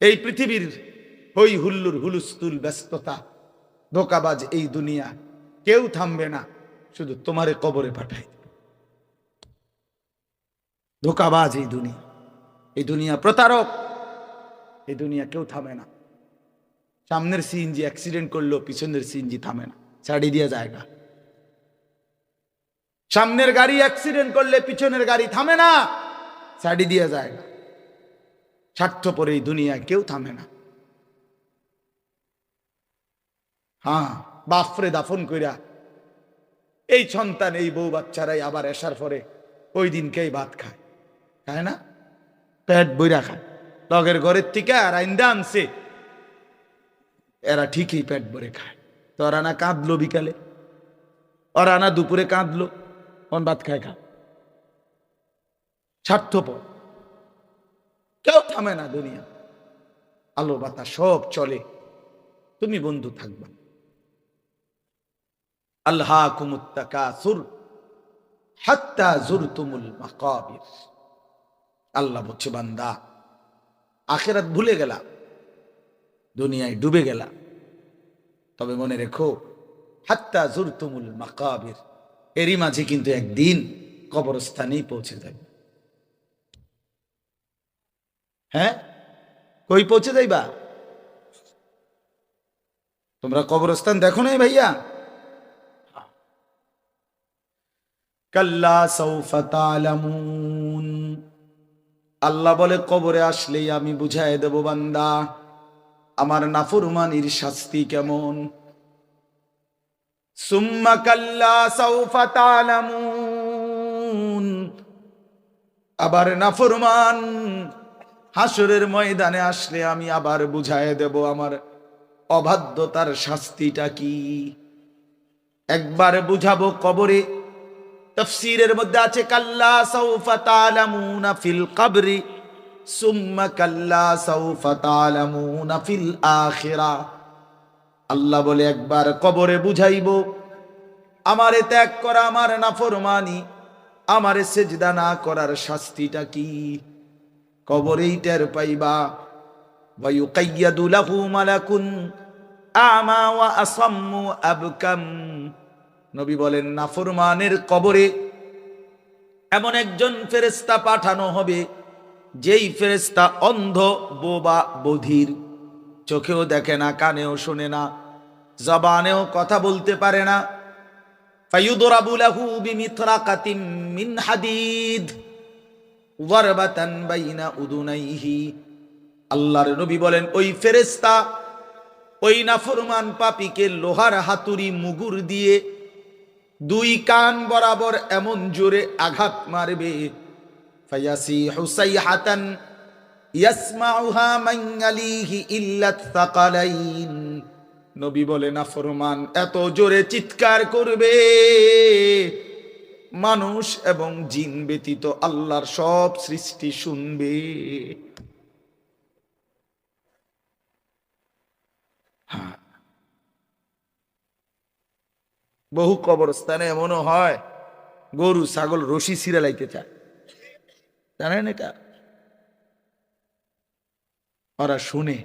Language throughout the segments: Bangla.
এই পৃথিবীর হই হুল্লুর হুলুস্তুল ব্যস্ততা, ধোকাবাজ এই দুনিয়া, কেউ থামবে না, শুধু তোমারে কবরে পাঠাই ধোকাবাজ এই দুনিয়া এই দুনিয়া প্রতারক, এই দুনিয়া কেউ থামে না। সামনের সিএনজি অ্যাক্সিডেন্ট করল পিছনের সিএনজি থামে না ছাড়ি দিয়ে জায়গা সামনের গাড়ি অ্যাক্সিডেন্ট করলে পিছনের গাড়ি থামে না ছাড়ি দিয়ে জায়গা স্বার্থপর এই দুনিয়া কেউ থামে না। হ্যাঁ বাফরে দাফন কইরা এই সন্তান, এই বউ বাচ্চারাই আবার আসার পরে ওই দিনকেই ভাত খায়। খায় না? পেট বইরা খায়। লগের ঘরের থেকে আর আইন্দা আনছে। এরা ঠিকই পেট ভরে খায়। তো ওরা না কাঁদলো বিকালে? ওরা না দুপুরে কাঁদলো? কোন ভাত খায় খা স্বার্থপর। কেউ থামে না দুনিয়া। আলো বাতা সব চলে। তুমি বন্ধু থাকবা। আল্লাহ কুমুত্তাকাসুর হাত্তা জুরতুমুল মাকাবির। আল্লাহ বলছে, বান্দা, আখেরাত ভুলে গেলা। দুনিয়ায় ডুবে গেলা। তবে মনে রেখো, হাত্তা জুরতুমুল মাকাবির, এরই মাঝে কিন্তু একদিন কবরস্থানেই পৌঁছে যাবে। হ্যাঁ? কই পৌঁছে যাইবা? তোমরা কবরস্থান দেখো নাই ভাইয়া? কাল্লা সৌফা তালামুন। আল্লাহ বলে, কবরে আসলেই আমি বুঝাই দেব বান্দা, আমার নাফরমানির শাস্তি কেমন? সুম্মা কাল্লা সৌফা তালামুন। আবার নাফরমান হাসরের ময়দানে আসলে আমি আবার বুঝাই দেব আমার অবাধ্যতার শাস্তিটা কি। একবার বুঝাবো কবরে, তফসিরের মধ্যে আছে, কাল্লা সৌফা তালামুনা ফিল কবরি, সুম্মা কাল্লা সৌফা তালামুনা ফিল আখিরা। আল্লাহ বলে, একবার কবরে বুঝাইব, আমারে ত্যাগ করা, আমার নাফরমানি, আমারে সেজদা না করার শাস্তিটা কি? কবরেই টের পাইবা ويقيد له ملك أعمى وأصم أبكم নবী বলেন নাফরমানের কবরে এমন একজন ফেরেস্তা পাঠানো হবে যেই ফেরেস্তা অন্ধ বোবা বধির চোখেও দেখে না কানেও শোনে না জবানেও কথা বলতে পারে না ফায়ুদরাবু লাহু বিমিথরাকাতিম মিন হাদিদ আল্লাহর নবী বলেন, ওই ফেরেস্তা ওই নাফরমান পাপিকে লোহার হাতুড়ি, মুগুর দিয়ে দুই কান বরাবর এমন জোরে আঘাত মারবে। হাতান নবী বলে, নাফরমান, এত জোরে চিৎকার করবে। মানুষ এবং জিন ব্যতীত আল্লাহর সব সৃষ্টি শুনবে। বহু কবরস্থানে এমনও হয়, গরু, ছাগল, রশি ছিঁড়ে লাইতে চায়। জানেন এটা? ওরা শুনে।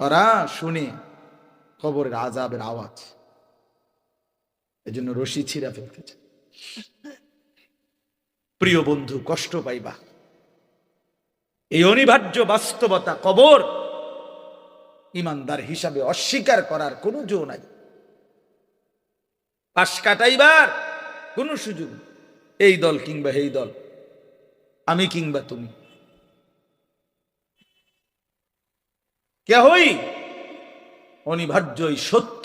ওরা শুনে কবরের আজাবের আওয়াজ। এজন্য রশি ছিঁড়া ফেলতে চায়। প্রিয় বন্ধু, কষ্ট পাইবা। এই অনিবার্য বাস্তবতা কবর ইমানদার হিসাবে অস্বীকার করার কোনো জো নাই। পাশ কাটাইবার কোনো সুযোগ এই দল কিংবা এই দল, আমি কিংবা তুমি। কেহই অনিবার্য এই সত্য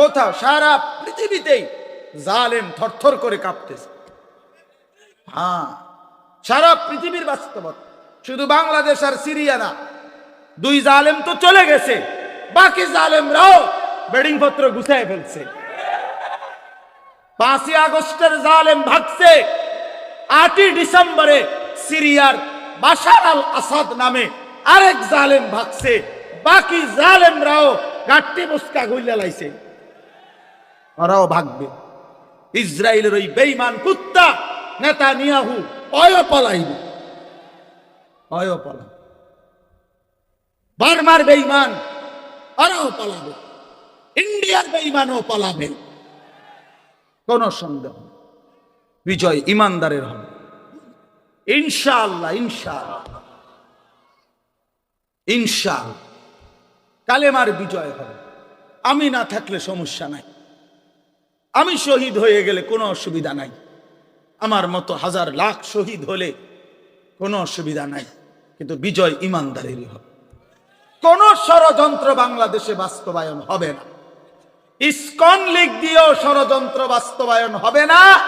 কোথাও সারা পৃথিবীতেই জালেম থরথর করে কাঁপতেছে। হ্যাঁ সারা পৃথিবীর বাস্তবতা, শুধু বাংলাদেশ আর সিরিয়া না, দুই জালেম তো চলে গেছে, বাকি জালেমরাও বেডিং পত্র গুছায় ফেলছে। পাঁচই আগস্টের জালেম ভাগছে, আটই ডিসেম্বরে সিরিয়ার বাশার আল আসাদ নামে আরেক জালেম ভাগছে, বাকি জালেমরাও গাট্টি মুস্কা গুইলা লাইছে। ওরাও ভাগবে। ইসরায়েলের ওই বেইমান কুত্তা নেতা নিয়াহু অয় পলাইবে। অয় পলা বার্মার বেইমান ওরাও পালাবে। ইন্ডিয়ার বেইমানও পালাবে। কোন সন্দেহ বিজয় ইমানদারের হবে। ইনশাআল্লাহ ইনশাআল্লাহ। ইনশাআল্লাহ। কালেমার বিজয় হবে। আমি না থাকলে সমস্যা নাই। আমি শহীদ হয়ে গেলে কোনো অসুবিধা নাই। আমার মতো হাজার লাখ শহীদ হলে কোনো অসুবিধা নাই। কিন্তু বিজয় ইমানদারেরই হবে। কোন ষড়যন্ত্র বাংলাদেশে বাস্তবায়ন হবে না। ইস্কন লীগ দিয়েও ষড়যন্ত্র বাস্তবায়ন হবে না।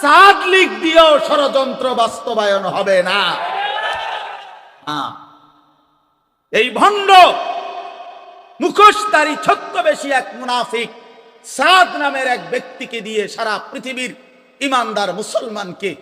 সাদ লীগ দিয়েও ষড়যন্ত্র বাস্তবায়ন হবে না। এই ভণ্ড মুখোশধারী ছত্রবেশী এক মুনাফিক সাদ নামের এক ব্যক্তিকে দিয়ে সারা পৃথিবীর ইমানদার মুসলমানকে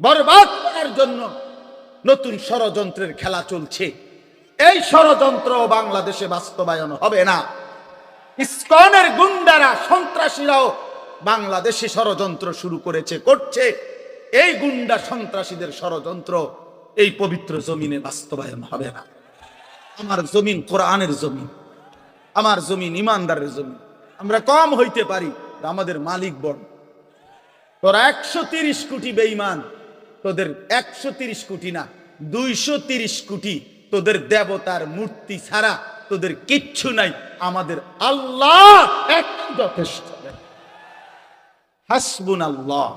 বরবাদ করার জন্য নতুন ষড়যন্ত্রের খেলা চলছে। এই ষড়যন্ত্র বাংলাদেশে বাস্তবায়ন হবে না। ইসকনের গুন্ডারা, সন্ত্রাসীরাও বাংলাদেশে ষড়যন্ত্র শুরু করেছে, করছে। এই গুন্ডা সন্ত্রাসীদের ষড়যন্ত্র এই পবিত্র জমিনে বাস্তবায়ন হবে না। আমার জমিন কোরআনের জমিন, আমার জমিন ইমানদারের জমিন। আমরা কম হইতে পারি আমাদের মালিক বড়। তোরা একশো তিরিশ কোটি বেইমান তোদের একশো তিরিশ কোটি না, দুইশো তিরিশ কোটি তোদের দেবতার মূর্তি ছাড়া তোদের কিচ্ছু নাই, আমাদের আল্লাহ এক যথেষ্ট। হাসবুন আল্লাহ